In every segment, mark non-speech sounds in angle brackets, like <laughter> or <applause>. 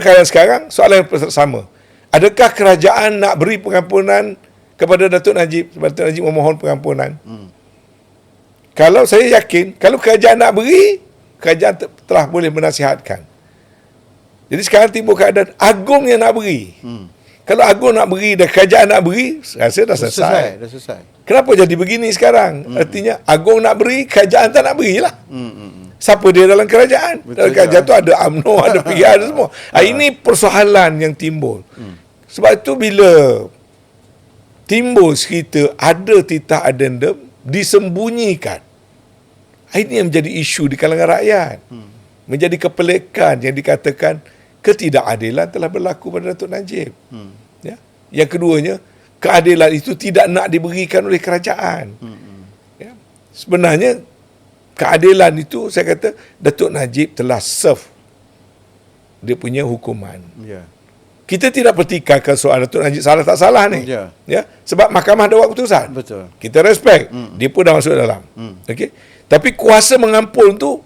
Kalau sekarang soalan yang sama. Adakah kerajaan nak beri pengampunan kepada Datuk Najib sebab Datuk Najib memohon pengampunan? Hmm. Kalau saya yakin kalau kerajaan nak beri, kerajaan te- telah boleh menasihatkan. Jadi sekarang timbul keadaan agung yang nak beri. Hmm. Kalau agung nak beri dan kerajaan nak beri, saya rasa dah selesai. selesai. Dah selesai. Kenapa jadi begini sekarang? Hmm. Artinya agung nak beri, kerajaan tak nak berilah. Hmm, hmm, hmm. Siapa dia dalam kerajaan? Betul dalam kerajaan juga. tu ada UMNO, <laughs> ada PR ada semua. Ah, ini persoalan yang timbul. Hmm. Sebab itu bila timbul cerita ada titah adendum disembunyikan. Ah, Ini yang menjadi isu di kalangan rakyat. Hmm. Menjadi kepelekan yang dikatakan ketidakadilan telah berlaku pada Datuk Najib. Hmm. Ya. Yang keduanya, keadilan itu tidak nak diberikan oleh kerajaan. Hmm. Ya. Sebenarnya keadilan itu saya kata Datuk Najib telah serve dia punya hukuman. Ya. Kita tidak pertikaikan soal Datuk Najib salah tak salah ni. Ya. Ya, sebab mahkamah ada buat keputusan. Betul. Kita respect. Hmm. Dia pun dah masuk dalam. Hmm. Okey. Tapi kuasa mengampun tu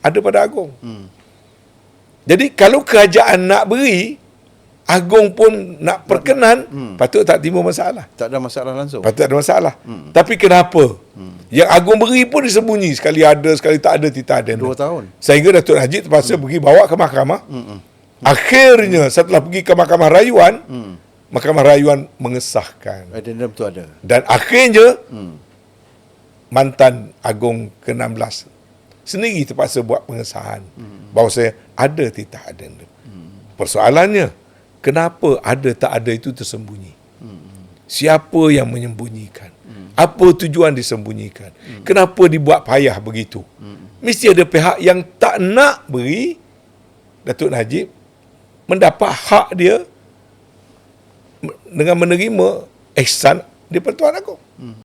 ada pada agung. Hmm. Jadi kalau kerajaan nak beri agung pun nak perkenan Hmm. patut tak timbul masalah. Tak ada masalah langsung. Patut ada masalah. Hmm. Tapi kenapa? Yang agung beri pun disembunyi. Sekali ada, sekali tak ada, tidak ada. Dua tahun. Sehingga Datuk Najib terpaksa pergi bawa ke mahkamah. Hmm. Akhirnya setelah pergi ke mahkamah rayuan, Hmm. mahkamah rayuan mengesahkan. Addendum tu ada. Dan akhirnya Hmm. mantan agung ke-16 sendiri terpaksa buat pengesahan hmm. bahawa saya ada titah adendum. Hmm. Persoalannya, kenapa ada tak ada itu tersembunyi? Hmm. Siapa yang menyembunyikan? Apa tujuan disembunyikan? Hmm. Kenapa dibuat payah begitu? Hmm. Mesti ada pihak yang tak nak beri Datuk Najib mendapat hak dia dengan menerima ihsan di Pertuan Agong. Hmm.